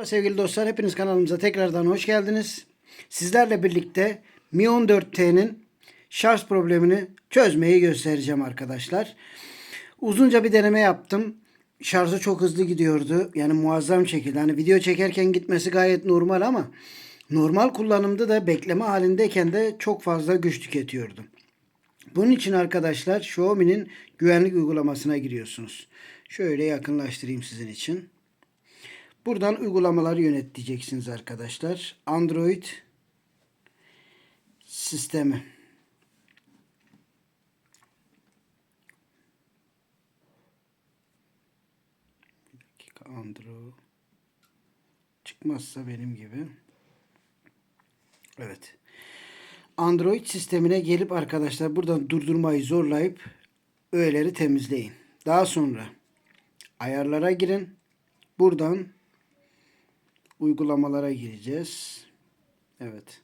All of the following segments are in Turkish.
Merhaba sevgili dostlar, hepiniz kanalımıza tekrardan hoş geldiniz. Sizlerle birlikte Mi 14T'nin şarj problemini çözmeyi göstereceğim arkadaşlar. Uzunca bir deneme yaptım. Şarjı çok hızlı gidiyordu. Yani muazzam şekilde. Hani video çekerken gitmesi gayet normal ama normal kullanımda da bekleme halindeyken de çok fazla güç tüketiyordu. Bunun için arkadaşlar Xiaomi'nin güvenlik uygulamasına giriyorsunuz. Şöyle yakınlaştırayım sizin için. Buradan uygulamaları yönet diyeceksiniz arkadaşlar. Android sistemi. Bir dakika Android çıkmazsa benim gibi. Evet. Android sistemine gelip arkadaşlar buradan durdurmayı zorlayıp öğeleri temizleyin. Daha sonra ayarlara girin. Buradan uygulamalara gireceğiz. Evet.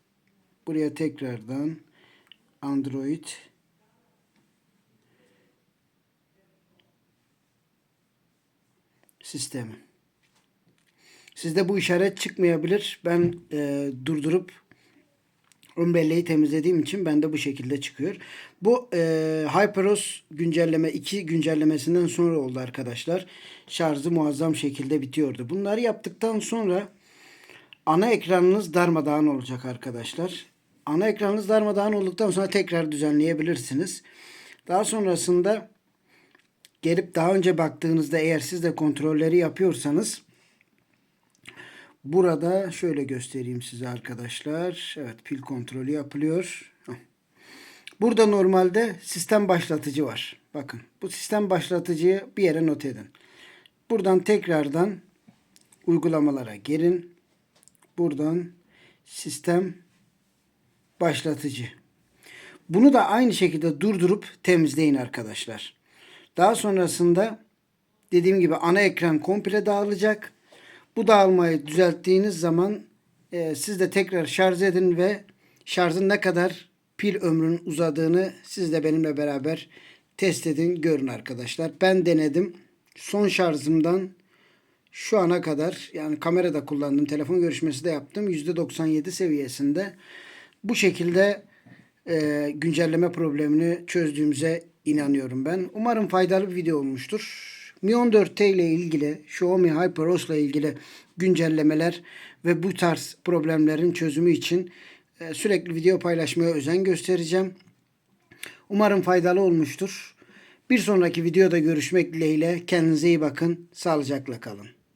Buraya tekrardan Android sistemi. Sizde bu işaret çıkmayabilir. Ben e, durdurup ön belleği temizlediğim için bende bu şekilde çıkıyor. Bu e, HyperOS güncelleme 2 güncellemesinden sonra oldu arkadaşlar. Şarjı muazzam şekilde bitiyordu. Bunları yaptıktan sonra ana ekranınız darmadağın olacak arkadaşlar. Ana ekranınız darmadağın olduktan sonra tekrar düzenleyebilirsiniz. Daha sonrasında gelip daha önce baktığınızda eğer siz de kontrolleri yapıyorsanız Burada şöyle göstereyim size arkadaşlar. Evet pil kontrolü yapılıyor. Burada normalde sistem başlatıcı var. Bakın bu sistem başlatıcıyı bir yere not edin. Buradan tekrardan uygulamalara girin. Buradan sistem başlatıcı. Bunu da aynı şekilde durdurup temizleyin arkadaşlar. Daha sonrasında dediğim gibi ana ekran komple dağılacak. Bu dağılmayı düzelttiğiniz zaman e, siz de tekrar şarj edin ve şarjın ne kadar pil ömrünün uzadığını siz de benimle beraber test edin görün arkadaşlar. Ben denedim. Son şarjımdan şu ana kadar yani kamerada kullandım. Telefon görüşmesi de yaptım. %97 seviyesinde. Bu şekilde e, güncelleme problemini çözdüğümüze inanıyorum ben. Umarım faydalı bir video olmuştur. Mi 14T ile ilgili, Xiaomi HyperOS ile ilgili güncellemeler ve bu tarz problemlerin çözümü için e, sürekli video paylaşmaya özen göstereceğim. Umarım faydalı olmuştur. Bir sonraki videoda görüşmek dileğiyle kendinize iyi bakın. Sağlıcakla kalın.